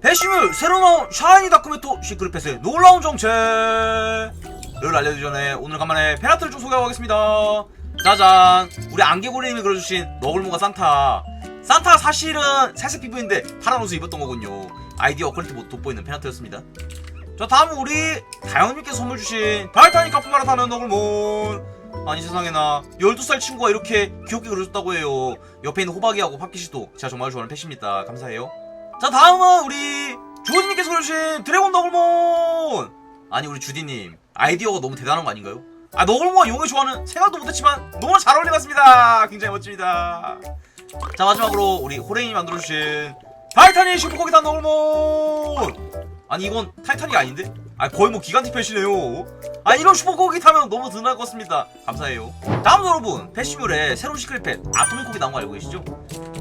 배심을 새로 나온 샤이니 다크메토 시크릿펫의 놀라운 정체를 알려드리기 전에 오늘 간만에 페나트를 좀 소개하고 가겠습니다. 짜잔! 우리 안개고리님이 그려주신 너굴모가 산타. 산타가 사실은 살색 피부인데 파란 옷을 입었던 거군요. 아이디어 퀄리티 못 돋보이는 페나트였습니다. 자 다음은 우리 다현님께 선물 주신 바이타닉 카프마라 타는 너굴몬. 아니 세상에나. 12살 친구가 이렇게 귀엽게 그려줬다고 해요. 옆에 있는 호박이하고 팝키시도 제가 정말 좋아하는 펫입니다. 감사해요 자 다음은 우리 주디님께서 그려주신 드래곤 너굴몬! 아니 우리 주디님 아이디어가 너무 대단한 거 아닌가요? 아 너굴몬과 용을 좋아하는 생각도 못했지만 너무 잘 어울려갔습니다! 굉장히 멋집니다. 자 마지막으로 우리 호랭이 만들어주신 타이타닉 슈퍼코기탄 너굴몬! 아니 이건 타이타닉 아닌데? 아 거의 뭐 기간티 펫이네요. 아 이런 슈퍼코기 타면 너무 든든할 것 같습니다. 감사해요. 다음 여러분 패시뮬의 새로운 시크릿 아토믹 코기 나온 거 알고 계시죠?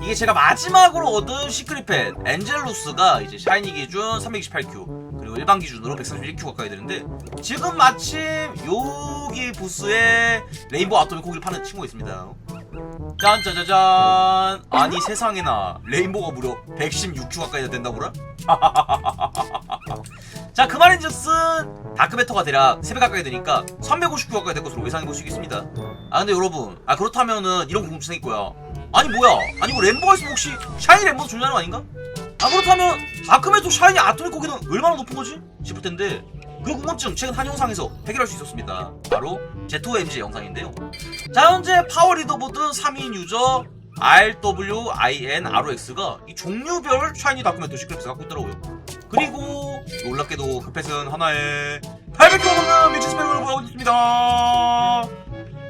이게 제가 마지막으로 얻은 시크릿 펫 엔젤루스가 이제 샤이니 기준 328Q 그리고 일반 기준으로 131Q 가까이 되는데 지금 마침 여기 부스에 레인보우 아토믹 코기를 파는 친구가 있습니다 짠짜자잔 아니 세상에나 레인보우가 무려 116Q 가까이 된다고라? 자, 그 말인즉슨 다크베터가 대략 3배 가까이 되니까 350q 가까이 될 것으로 예상해 볼 수 있겠습니다. 아, 근데 여러분, 아 그렇다면은 이런 궁금증 생길 거야. 아니 뭐야? 아니 이거 램보가 있으면 혹시 샤이니 램보도 존재하는 거 아닌가? 아 그렇다면 다크메터 샤이니 아토믹 고기는 얼마나 높은 거지? 싶을 텐데 그 궁금증 최근 한 영상에서 해결할 수 있었습니다. 바로 Z2MG 영상인데요. 자 현재 파워 리더보드 3인 유저 RWINROX가 이 종류별 샤이니 다크메터 시크릿을 갖고 있더라고요. 그리고 놀랍게도 그 펫은 하나에 800kg 넘는 미치 스펙을 보여주고 있습니다.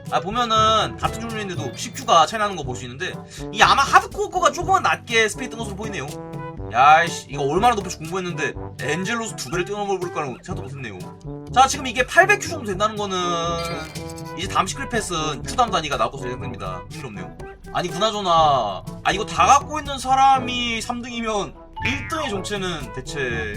아 보면은 같은 종류인데도 10Q가 차이 나는 거 볼 수 있는데 이 아마 하드코어 거가 조금은 낮게 스페이 뜬 것으로 보이네요. 야이씨 이거 얼마나 높을지 공부했는데 엔젤로스 두 배를 뛰어넘어 볼 거라고 생각도 못했네요. 자 지금 이게 800Q 정도 된다는 거는 이제 다음 시크릿 펫은 Q 다음 단위가 나올 것으로 예상됩니다. 흥미롭네요. 아니 그나저나 아 이거 다 갖고 있는 사람이 3등이면 1등의 정체는 대체